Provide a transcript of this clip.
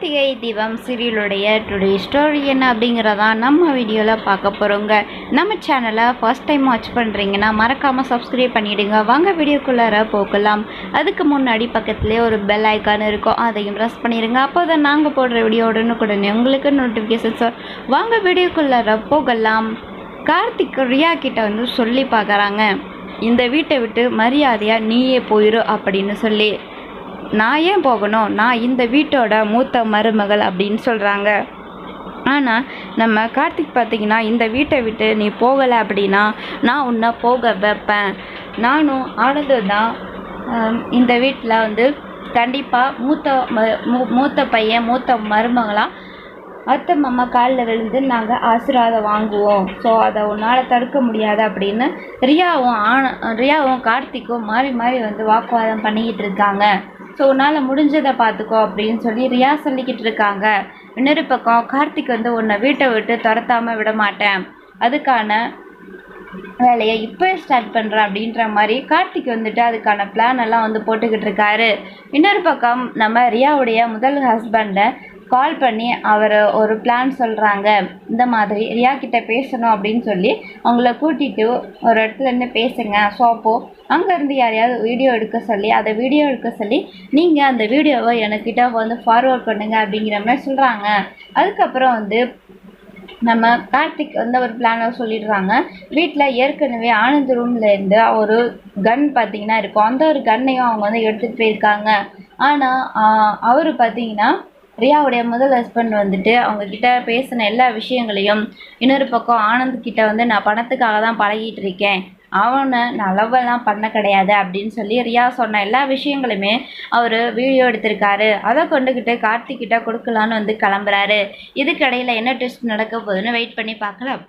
Karthigai Deepam சீரியலுடைய today story என்ன அப்படிங்கிறதா நம்ம வீடியோவில் பார்க்க போகிறோங்க நம்ம சேனலை ஃபர்ஸ்ட் டைம் வாட்ச் பண்ணுறீங்கன்னா மறக்காமல் சப்ஸ்கிரைப் பண்ணிவிடுங்க வாங்க வீடியோக்குள்ளார போகலாம். அதுக்கு முன்னாடி பக்கத்துலேயே ஒரு பெல் ஐக்கான் இருக்கும். அதையும் ப்ரெஸ் பண்ணிடுங்க. அப்போ தான் நாங்கள் போடுற வீடியோ உடனுக்குடனே உங்களுக்கு நோட்டிஃபிகேஷன்ஸ் வாங்க வீடியோக்குள்ளார போகலாம். கார்த்திக் ரியா கிட்ட வந்து சொல்லி பார்க்குறாங்க. இந்த வீட்டை விட்டு மரியாதையாக நீயே போயிடும் அப்படின்னு சொல்லி. நான் ஏன் போகணும்? நான் இந்த வீட்டோட மூத்த மருமகள் அப்படின்னு சொல்கிறாங்க ஆனால் நம்ம கார்த்திக் பார்த்தீங்கன்னா இந்த வீட்டை விட்டு நீ போகலை அப்படின்னா நான் உன்னை போக வைப்பேன். நானும் ஆனந்தம் தான் இந்த வீட்டில் வந்து கண்டிப்பாக மூத்த ம- மூ- மூத்த பையன் மூத்த மருமகளாக அத்தை மாமா காலில் விழுந்து நாங்கள் ஆசீர்வாதம் வாங்குவோம். ஸோ அதை உன்னால் தடுக்க முடியாது அப்படின்னு ரியாவும் ஆன ரியாவும் கார்த்திக்கும் மாறி மாறி வந்து வாக்குவாதம் பண்ணிக்கிட்டு இருக்காங்க. ஸோ உன்னால் முடிஞ்சதை பார்த்துக்கோ அப்படின்னு சொல்லி ரியா சொல்லிக்கிட்டு இருக்காங்க. இன்னொரு பக்கம் கார்த்திக் வந்து உன்னை வீட்டை விட்டு துரத்தாமல் விட மாட்டேன். அதுக்கான வேலையை இப்போ ஸ்டார்ட் பண்ணுறேன் அப்படின்ற மாதிரி கார்த்திக் வந்துட்டு அதுக்கான பிளான் எல்லாம் வந்து போட்டுக்கிட்டு இருக்காரு. இன்னொரு பக்கம் நம்ம ரியாவுடைய முதல் ஹஸ்பண்டை கால் பண்ணி அவர் ஒரு பிளான் சொல்கிறாங்க இந்த மாதிரி ரியா கிட்ட பேசணும் அப்படின்னு சொல்லி அவங்கள கூட்டிகிட்டு ஒரு இடத்துல இருந்து பேசுங்க. ஸோ அப்போது அங்கேருந்து யாரையாவது வீடியோ எடுக்க சொல்லி அதை வீடியோ எடுக்க சொல்லி நீங்கள் அந்த வீடியோவை எனக்கிட்ட வந்து ஃபார்வர்ட் பண்ணுங்க அப்படிங்கிற மாதிரி சொல்கிறாங்க அதுக்கப்புறம் வந்து நம்ம கார்த்திக் வந்து ஒரு பிளானை சொல்லிடுறாங்க. வீட்டில் ஏற்கனவே ஆனந்த் ரூம்லேருந்து ஒரு கன் பார்த்தீங்கன்னா இருக்கும். அந்த ஒரு கன்னையும் அவங்க வந்து எடுத்துகிட்டு போயிருக்காங்க. ஆனால் அவர் பார்த்தீங்கன்னா ரியாவுடைய முதல் ஹஸ்பண்ட் வந்துட்டு அவங்க கிட்ட பேசின எல்லா விஷயங்களையும் இன்னொரு பக்கம் ஆனந்த் கிட்ட வந்து நான் பணத்துக்காக தான் பழகிட்டு இருக்கேன். அவனை நான் லவ்வெல்லாம் பண்ண கிடையாது அப்படின்னு சொல்லி ரியா சொன்ன எல்லா விஷயங்களுமே அவர் வீடியோ எடுத்திருக்காரு. அதை கொண்டுக்கிட்டு கார்த்திக் கிட்ட கொடுக்கலான்னு வந்து கிளம்புறாரு. இதுக்கடையில் என்ன டெஸ்ட் நடக்க போகுதுன்னு வெயிட் பண்ணி பார்க்கலாம்.